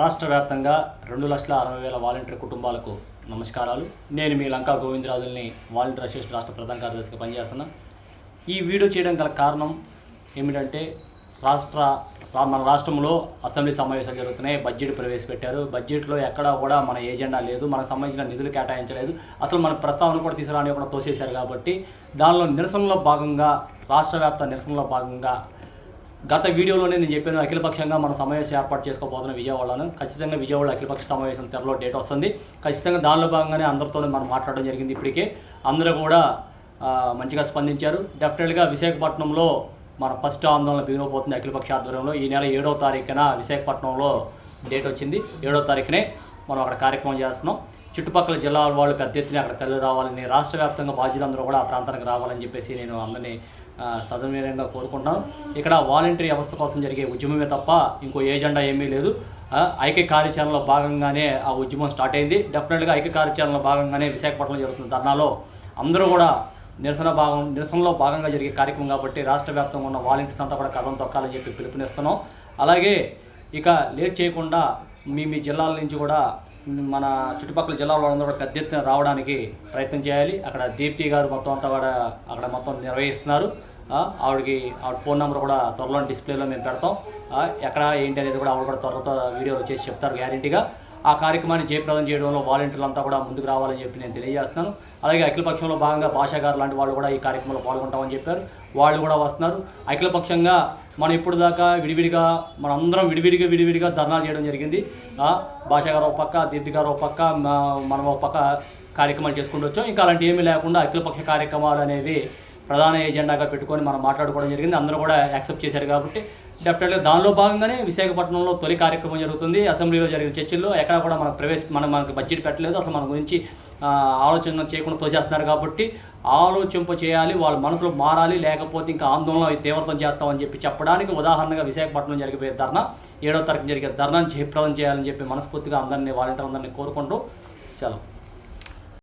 రాష్ట్ర వ్యాప్తంగా రెండు లక్షల అరవై వేల వాలంటీర్ కుటుంబాలకు నమస్కారాలు. నేను మీ లంకా గోవిందరాజుల్ని వాలంటీర్ అసిస్ట్ రాష్ట్ర ప్రధాన కార్యదర్శిగా పనిచేస్తున్నా. ఈ వీడియో చేయడం గల కారణం ఏమిటంటే రాష్ట్ర మన రాష్ట్రంలో అసెంబ్లీ సమావేశాలు జరుగుతున్నాయి బడ్జెట్ ప్రవేశపెట్టారు. బడ్జెట్లో ఎక్కడా కూడా మన ఏజెండా లేదు మనకు సంబంధించిన నిధులు కేటాయించలేదు. అసలు మన ప్రస్తావన కూడా తీసుకురాని కూడా తోసేశారు కాబట్టి దానిలో నిరసనలో భాగంగా రాష్ట్ర వ్యాప్త నిరసనలో భాగంగా గత వీడియోలోనే నేను చెప్పాను అఖిలపక్షంగా మన సమావేశం ఏర్పాటు చేసుకోబోతున్న విజయవాడలో ఖచ్చితంగా విజయవాడ అఖిలపక్ష సమావేశం త్వరలో డేట్ వస్తుంది. ఖచ్చితంగా దానిలో భాగంగానే అందరితో మనం మాట్లాడడం జరిగింది ఇప్పటికే. అందరూ కూడా మంచిగా స్పందించారు. డెఫినెట్గా విశాఖపట్నంలో మన ఫస్ట్ ఆందోళన బిగినపోతుంది అఖిలపక్ష ఆధ్వర్యంలో. ఈ నెల ఏడవ తారీఖున విశాఖపట్నంలో డేట్ వచ్చింది. ఏడవ తారీఖునే మనం అక్కడ కార్యక్రమం చేస్తున్నాం. చుట్టుపక్కల జిల్లాల వాళ్ళు పెద్ద ఎత్తున అక్కడ తల్లి రావాలని రాష్ట్ర వ్యాప్తంగా బాధ్యులందరూ కూడా ఆ ప్రాంతానికి రావాలని చెప్పేసి నేను అందరినీ ఆ, కోరుకుంటాం ఇక్కడ వాలంటరీ వ్యవస్థ కోసం జరిగే ఉద్యమమే తప్ప ఇంకో ఏజెండా ఏమీ లేదు. ఐక్య కార్యాచరణలో భాగంగానే ఆ ఉద్యమం స్టార్ట్ అయింది. డెఫినెట్గా ఐక్య కార్యాచరణలో భాగంగానే విశాఖపట్నంలో జరుగుతున్న ధర్నాలో అందరూ కూడా నిరసన భాగం నిరసనలో భాగంగా జరిగే కార్యక్రమం కాబట్టి రాష్ట్ర వ్యాప్తంగా ఉన్న వాలంటీర్స్ అంతా కూడా కథం తొక్కాలని చెప్పి పిలుపునిస్తున్నాం. అలాగే ఇక లేట్ చేయకుండా మీ మీ జిల్లాల నుంచి కూడా మన చుట్టుపక్కల జిల్లాల వాళ్ళందరూ కూడా పెద్ద ఎత్తున రావడానికి ప్రయత్నం చేయాలి. అక్కడ దీప్తి గారు మొత్తం అంతా కూడా అక్కడ మొత్తం నిర్వహిస్తున్నారు. ఆవిడకి ఆవిడ ఫోన్ నెంబర్ కూడా త్వరలో డిస్ప్లేలో మేము పెడతాం. ఎక్కడ ఏంటి అనేది కూడా ఆవిడ కూడా త్వరతో వీడియోలో చేసి చెప్తారు గ్యారంటీగా. ఆ కార్యక్రమాన్ని జయప్రదం చేయడంలో వాలంటీర్లు అంతా కూడా ముందుకు రావాలని చెప్పి నేను తెలియజేస్తున్నాను. అలాగే అఖిలపక్షంలో భాగంగా భాషాగారు లాంటి వాళ్ళు కూడా ఈ కార్యక్రమంలో పాల్గొంటామని చెప్పారు. వాళ్ళు కూడా వస్తున్నారు. అఖిలపక్షంగా మనం ఇప్పుడు దాకా విడివిడిగా మనందరం విడివిడిగా విడివిడిగా ధర్నాలు చేయడం జరిగింది. భాషాగారు భాషా గారు ఒక పక్క దీప్తి గారు ఒక పక్క మనం ఒక పక్క కార్యక్రమాలు చేసుకుంటూ వచ్చాం. ఇంకా అలాంటి ఏమీ లేకుండా అఖిలపక్ష కార్యక్రమాలు అనేవి ప్రధాన ఎజెండాగా పెట్టుకొని మనం మాట్లాడుకోవడం జరిగింది. అందరూ కూడా యాక్సెప్ట్ చేశారు కాబట్టి డెఫినెట్గా దానిలో భాగంగానే విశాఖపట్నంలో తొలి కార్యక్రమం జరుగుతుంది. అసెంబ్లీలో జరిగిన చర్చల్లో ఎక్కడ కూడా మన ప్రవేశ మనం మనకి బడ్జెట్ పెట్టలేదు. అసలు మన గురించి ఆలోచన చేయకుండా తోచేస్తున్నారు కాబట్టి ఆలోచింప చేయాలి వాళ్ళ మనసులో మారాలి లేకపోతే ఇంకా ఆందోళన తీవ్రతం చేస్తామని చెప్పి చెప్పడానికి ఉదాహరణగా విశాఖపట్నం జరిగిపోయే ధర్నా ఏడో తరగతి జరిగే ధర్నాన్ని జయప్రదం చేయాలని చెప్పి మనస్ఫూర్తిగా అందరినీ వాలంటీర్ అందరినీ కోరుకుంటూ సెలవు.